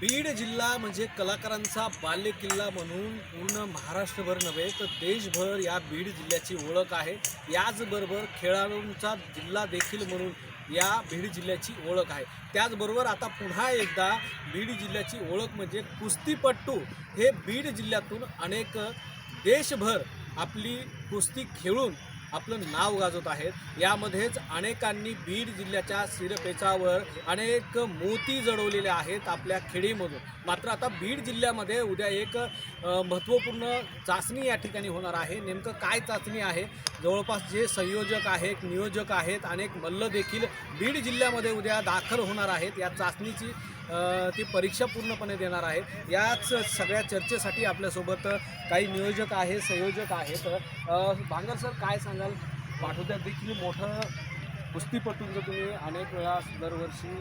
बीड जिल्हा म्हणजे कलाकारांचा बाल्य किल्ला म्हणून पूर्ण महाराष्ट्रभर नव्हे तर देशभर या बीड जिल्ह्याची ओळख आहे. याचबरोबर खेळाडूंचा जिल्हा देखील म्हणून या बीड जिल्ह्याची ओळख आहे. त्याचबरोबर आता पुन्हा एकदा बीड जिल्ह्याची ओळख म्हणजे कुस्तीपट्टू हे बीड जिल्ह्यातून अनेक देशभर आपली कुस्ती खेळून आपलं नाव गाजवत आहेत. यामध्येच अनेकांनी बीड जिल्ह्याच्या सिरपेचावर अनेक मोती जडवलेले आहेत आपल्या खेडीमधून. मात्र आता बीड जिल्ह्यामध्ये उद्या एक महत्त्वपूर्ण चाचणी या ठिकाणी होणार आहे. नेमकं काय चाचणी आहे? जवळपास जे संयोजक आहेत नियोजक आहेत अनेक मल्ल देखील बीड जिल्ह्यामध्ये उद्या दाखल होणार आहेत. या चाचणीची ती परीक्षा पूर्णपणे देणार आहेत. याच सगळ्या चर्चेसाठी आपल्यासोबत काही नियोजक आहे संयोजक आहेत. भांगर सर काय सांगाल? पाठोद्यात देखील मोठं कुस्तीपटूंचं तुम्ही अनेक वेळा दरवर्षी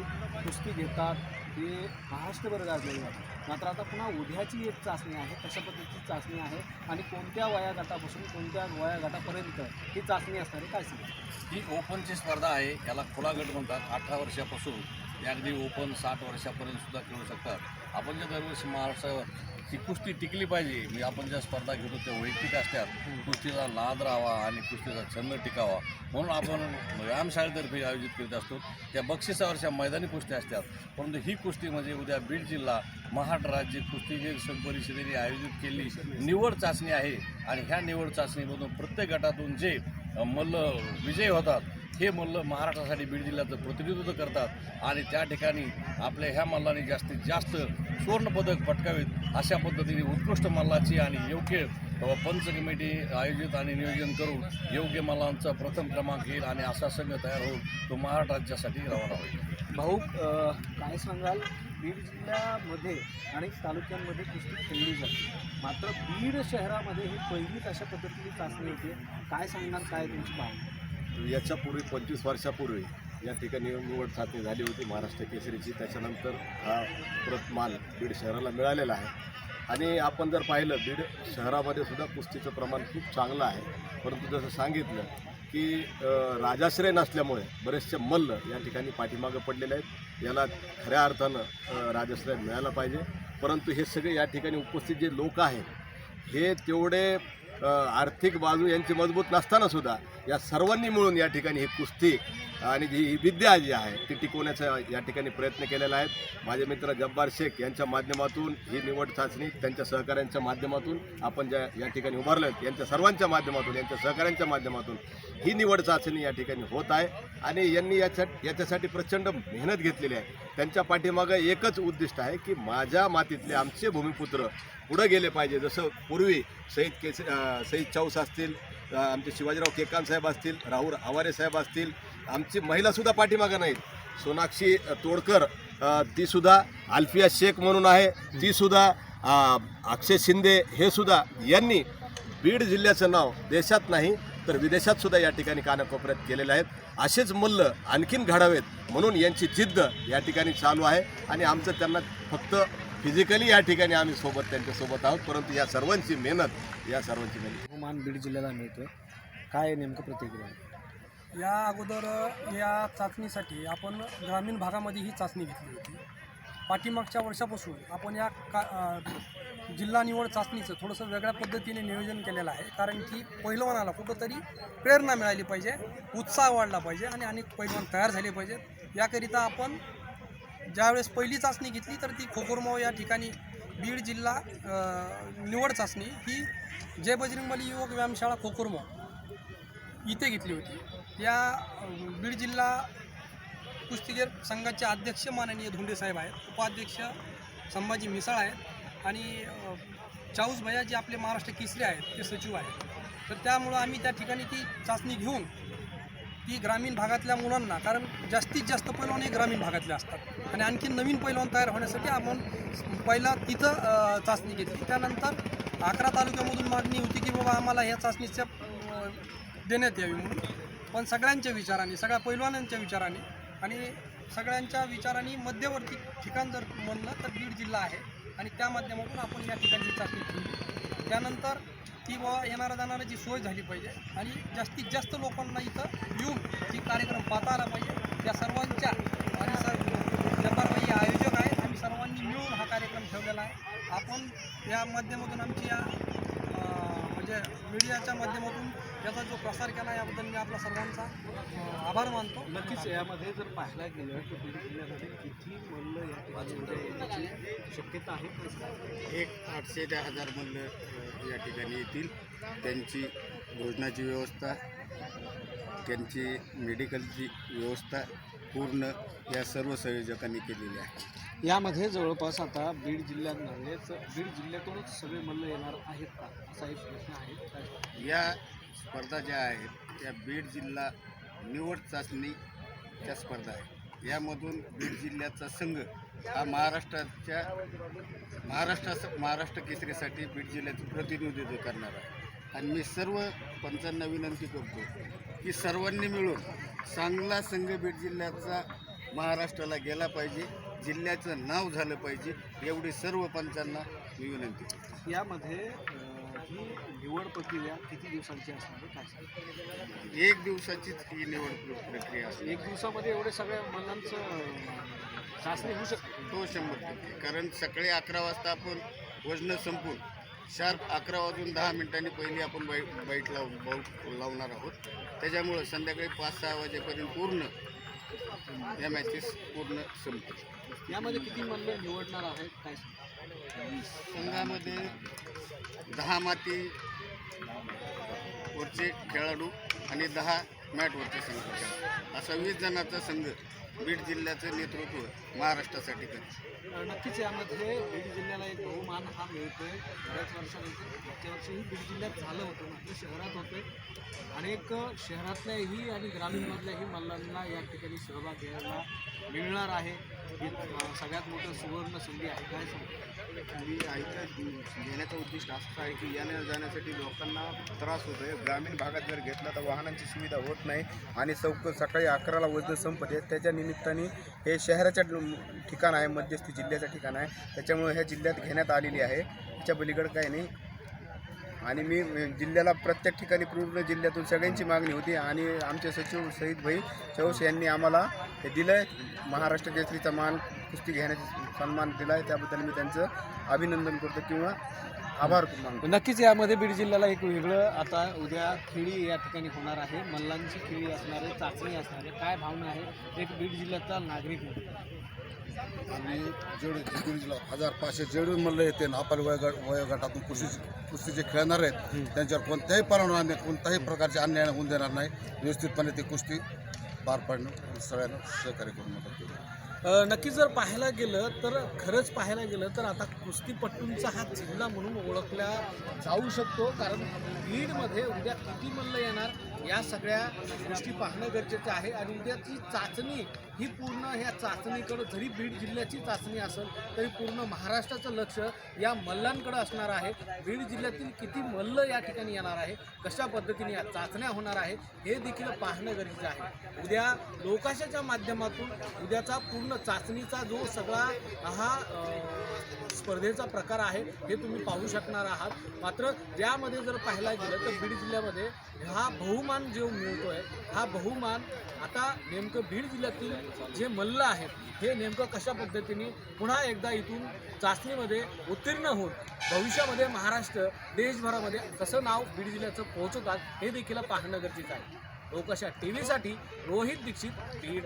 कुस्ती घेतात ही महाराष्ट्रभर गाजलेलं आहे. मात्र आता पुन्हा उद्याची एक चाचणी आहे कशा पद्धतीची चाचणी आहे आणि कोणत्या वया गटापासून कोणत्या वया गटापर्यंत ही चाचणी असणार आहे काय सांगा ही ओपनची स्पर्धा आहे याला खुला गट म्हणतात. अठरा वर्षापासून ते अगदी ओपन साठ वर्षापर्यंत सुद्धा खेळू शकतात. आपण जे दरवर्षी महाराष्ट्रावर कुस्ती टिकली पाहिजे म्हणजे आपण ज्या स्पर्धा घेतो त्या वैयक्तिक असतात कुस्तीचा नाद राहावा आणि कुस्तीचा छंद टिकावा. म्हणून आपण व्यायामशाळेतर्फे आयोजित करीत असतो. त्या बक्षिसावरच्या मैदानी कुस्त्या असतात. परंतु ही कुस्ती म्हणजे उद्या बीड जिल्हा महाराष्ट्र राज्य कुस्ती परिषदेने आयोजित केली निवड चाचणी आहे. आणि ह्या निवड चाचणीमधून प्रत्येक गटातून जे मल्ल विजयी होतात हे मल्ल महाराष्ट्रासाठी बीड जिल्ह्याचं प्रतिनिधित्व करतात आणि त्या ठिकाणी आपल्या ह्या मल्लाने जास्तीत जास्त सुवर्णपदक पटकावेत अशा पद्धतीने उत्कृष्ट मल्लाची आणि योग्य पंच कमिटी आयोजित आणि नियोजन करून योग्य मल्लांचा प्रथम क्रमांक येईल आणि असा संघ तयार होऊन तो महाराष्ट्र राज्यासाठी रवाना होईल. भाऊ काय सांगाल? बीड जिल्ह्यामध्ये अनेक तालुक्यांमध्ये कुस्ती खेळली जाते. मात्र बीड शहरामध्ये ही पहिलीच अशा पद्धतीची चाचणी होते काय सांगणार? काय तुमची भावना? याच्यापूर्वी पंचवीस वर्षापूर्वी या ठिकाणी निवड चाचणी झाली होती महाराष्ट्र केसरीची. त्याच्यानंतर हा परत मान बीड शहराला मिळालेला आहे. आणि आपण जर पाहिलं बीड शहरामध्ये सुद्धा कुस्तीचं प्रमाण खूप चांगलं आहे. परंतु जसं सांगितलं की राजाश्रय नसल्यामुळे बरेचसे मल्ल या ठिकाणी पाठीमागं पडलेले आहेत. याला खऱ्या अर्थानं राजाश्रय मिळाला पाहिजे. परंतु हे सगळे या ठिकाणी उपस्थित जे लोक आहेत हे तेवढे आर्थिक बाजू यांची मजबूत नसताना सुद्धा या सर्वांनी मिळून या ठिकाणी ही कुस्ती आणि जी ही विद्या जी आहे ती टिकवण्याचा या ठिकाणी प्रयत्न केलेला आहे. माझे मित्र जब्बार शेख यांच्या माध्यमातून ही निवड चाचणी त्यांच्या सहकाऱ्यांच्या माध्यमातून आपण ज्या या ठिकाणी उभारलं आहे यांच्या सर्वांच्या माध्यमातून यांच्या सहकाऱ्यांच्या माध्यमातून ही निवड चाचणी या ठिकाणी होत आहे. आणि यांनी याच्या याच्यासाठी प्रचंड मेहनत घेतलेली आहे. त्यांच्या पाठीमागं एकच उद्दिष्ट आहे की माझ्या मातीतले आमचे भूमिपुत्र पुढं गेले पाहिजे. जसं पूर्वी सईद केस अं, सईद चौस असतील आमचे शिवाजीराव केकान साहेब असतील राहुल आवारे साहेब असतील आमची महिलासुद्धा पाठीमागं नाहीत. सोनाक्षी तोडकर तीसुद्धा आल्फिया शेख म्हणून आहे. तीसुद्धा अक्षय शिंदे हे सुद्धा यांनी बीड जिल्ह्याचं नाव देशात नाही तर विदेशात सुद्धा या ठिकाणी कानाकोपऱ्यात केलेले आहेत. असेच मल्ल आणखीन घडावेत म्हणून यांची जिद्द या ठिकाणी चालू आहे. आणि आमचं त्यांना फक्त फिजिकली या ठिकाणी आम्ही सोबत त्यांच्यासोबत आहोत. परंतु या सर्वांची मेहनत या सर्वांची मेहनत. बहुमान बीड जिल्ह्याला मिळतोय. काय नेमकं प्रतिक्रिया आहे? या अगोदर या चाचणीसाठी आपण ग्रामीण भागामध्ये ही चाचणी घेतली होती. पाठीमागच्या वर्षापासून आपण या का जिल्हा निवड चाचणीचं थोडंसं वेगळ्या पद्धतीने नियोजन केलेलं आहे. कारण की पैलवानाला कुठंतरी प्रेरणा मिळाली पाहिजे उत्साह वाढला पाहिजे आणि अनेक पैलवान तयार झाले पाहिजेत. याकरिता आपण ज्यावेळेस पहिली चाचणी घेतली तर ती खोकुरमाव या ठिकाणी बीड जिल्हा निवड चाचणी ही जय बजरंगबली युवक व्यायामशाळा खोकुरमाव इथे घेतली होती. या बीड जिल्हा कुस्तीगीर संघाचे अध्यक्ष माननीय धोंडे साहेब आहेत उपाध्यक्ष संभाजी मिसाळ आहेत. आणि चाऊस भैया जे आपले महाराष्ट्र केसरी आहेत ते सचिव आहेत. तर त्यामुळं आम्ही त्या ठिकाणी ती चाचणी घेऊन ती ग्रामीण भागातल्या मुलांना कारण जास्तीत जास्त पैलवान हे ग्रामीण भागातले असतात. आणि आणखी नवीन पैलवान तयार होण्यासाठी आपण पहिला तिथं चाचणी घेतली. त्यानंतर अकरा तालुक्यामधून मागणी होती की बाबा आम्हाला ह्या चाचणीच्या देण्यात यावी म्हणून. पण सगळ्यांच्या विचाराने सगळ्या पैलवानांच्या विचाराने आणि सगळ्यांच्या विचाराने मध्यवर्ती ठिकाण जर म्हणलं तर बीड जिल्हा आहे. आणि त्या माध्यमातून आपण या ठिकाणी चाचणी केली त्यानंतर ती बाबा येणाऱ्या जाणाऱ्याची सोय झाली पाहिजे आणि जास्तीत जास्त लोकांना इथं येऊन ती कार्यक्रम पाहता आला पाहिजे. त्या सर्वांच्या आणि सर आयोजक आहेत. आम्ही सर्वांनी मिळून हा कार्यक्रम ठेवलेला आहे. आपण या माध्यमातून आमची या म्हणजे मीडियाच्या माध्यमातून याचा जो प्रसार केला याबद्दल मी आपला सर्वांचा आभार मानतो. नक्कीच यामध्ये जर पाहायला गेलं तर बीड जिल्ह्यामध्ये किती मल्ल या ठिकाणी येण्याची शक्यता आहे? एक आठशे ते हजार मल्ल अ, या ठिकाणी येतील. त्यांची भोजनाची व्यवस्था त्यांची मेडिकलची व्यवस्था पूर्ण या सर्व संयोजकांनी केलेली आहे यामध्ये जवळपास आता बीड जिल्ह्यात बीड जिल्ह्यातूनच सगळे मल्ल येणार आहेत का? असा एक प्रश्न आहे? या स्पर्धा ज्या आहेत त्या बीड जिल्हा निवड चाचणीच्या स्पर्धा आहेत. यामधून बीड जिल्ह्याचा संघ हा महाराष्ट्राच्या महाराष्ट्रा महाराष्ट्र केसरीसाठी बीड जिल्ह्याचं प्रतिनिधित्व करणार आहे. आणि मी सर्व पंचांना विनंती करतो की सर्वांनी मिळून चांगला संघ बीड जिल्ह्याचा महाराष्ट्राला गेला पाहिजे. जिल्ह्याचं नाव झालं पाहिजे. एवढी सर्व पंचांना मी विनंती करतो. यामध्ये ही निवड प्रक्रिया किती दिवसांची असणार? काय? एक दिवसाचीच ही निवड प्र- प्रक्रिया असेल एक दिवसामध्ये एवढे सगळ्या मल्लांचं अं, चाचणी होऊ शकते? तो शंभर टक्के. कारण सकाळी अकरा वाजता आपण वजन संपून शार्प अकरा वाजून दहा मिनिटांनी पहिली आपण बाईट बाईट लाव बाऊट लावणार आहोत. त्याच्यामुळं संध्याकाळी पाच सहा वाजेपर्यंत पूर्ण या मॅचेस पूर्ण संपतील. यामध्ये किती मल्ल निवडणार आहेत? काय? संघामध्ये दहा माती वरचे खेळाडू आणि दहा मॅटवरचे संघ. असा वीस जणांचा संघ बीड जिल्ह्याचं नेतृत्व महाराष्ट्रासाठी करेल नक्कीच यामध्ये बीड जिल्ह्याला एक बहुमान हा मिळतोय. बऱ्याच वर्षानंतर मागच्या वर्षीही बीड जिल्ह्यात झालं होतं मात्र शहरात होतं अनेक शहरातल्याही आणि ग्रामीणमधल्याही मल्लांना या ठिकाणी सहभाग घ्यायला मिळणार आहे. ही सगळ्यात मोठं सुवर्ण संधी आहे काय सांगता मी इथं उद्दिष्ट असं आहे की येण्या जाण्यासाठी लोकांना त्रास होतो आहे ग्रामीण भागात जर घेतला तर वाहनांची सुविधा होत नाही आणि चौक सकाळी अकराला वजन आहे त्याच्या निमित्ताने हे शहराच्या ठिकाण आहे मध्यस्थी जिल्ह्याचं ठिकाण आहे. त्याच्यामुळे ह्या जिल्ह्यात घेण्यात आलेली आहे. त्याच्या पलीकडे काही नाही. आणि मी जिल्ह्याला प्रत्येक ठिकाणी पूर्ण जिल्ह्यातून सगळ्यांची मागणी होती आणि आमचे सचिव सईद भाई चौस यांनी आम्हाला हे दिलं आहे महाराष्ट्र केसरीचा मान कुस्ती घेण्याचा सन्मान दिला आहे त्याबद्दल मी त्यांचं अभिनंदन करतो किंवा आभार मानतो नक्कीच यामध्ये बीड जिल्ह्याला एक वेगळं आता उद्या खेळी या ठिकाणी होणार आहे. मल्लांची खेळी असणार आहे चाचणी असणार आहे काय भावना आहे एक बीड जिल्ह्याचा नागरिक आणि जेवढे बीड जिल्हा हजार पाचशे जेवढे मल्ल येते ना आपल्या वयोगट वयोगटातून कुस्ती कुस्तीचे खेळणार आहेत त्यांच्यावर कोणत्याही परवाना कोणत्याही प्रकारचे अन्याय होऊन देणार नाही. व्यवस्थितपणे ते कुस्ती पार पाडणं सगळ्यांना सहकार्य करून मदत केली. नक्की जर पाहायला गेलं तर खरंच पाहायला गेलं तर आता कुस्तीपट्टूंचा हा जिल्हा म्हणून ओळखला जाऊ शकतो. कारण बीडमध्ये उद्या किती मल्ल येणार या सगळ्या गोष्टी पाहणं गरजेचं आहे. आणि उद्याची चाचणी ही पूर्ण ह्या चाचणीकडं जरी बीड जिल्ह्याची चाचणी असेल तरी पूर्ण महाराष्ट्राचं लक्ष या मल्लांकडं असणार आहे. बीड जिल्ह्यातील किती मल्ल या ठिकाणी येणार आहे कशा पद्धतीने या चाचण्या होणार आहे हे देखील पाहणं गरजेचं आहे. उद्या लोकाशाच्या माध्यमातून उद्याचा पूर्ण चाचणीचा जो सगळा हा स्पर्धेचा प्रकार आहे हे तुम्ही पाहू शकणार आहात. मात्र यामध्ये जर पाहायला गेलं तर बीड जिल्ह्यामध्ये हा बहुमान जो मिळतो आहे हा बहुमान आता नेमकं बीड जिल्ह्यातील जे मल्ल आहेत हे नेमकं कशा पद्धतीने पुन्हा एकदा इथून चाचणीमध्ये उत्तीर्ण होऊन भविष्यामध्ये महाराष्ट्र देशभरामध्ये कसं नाव बीड जिल्ह्याचं पोहोचवतात हे देखील पाहणं गरजेचं आहे. लोकशा टी व्हीसाठी रोहित दीक्षित बीड.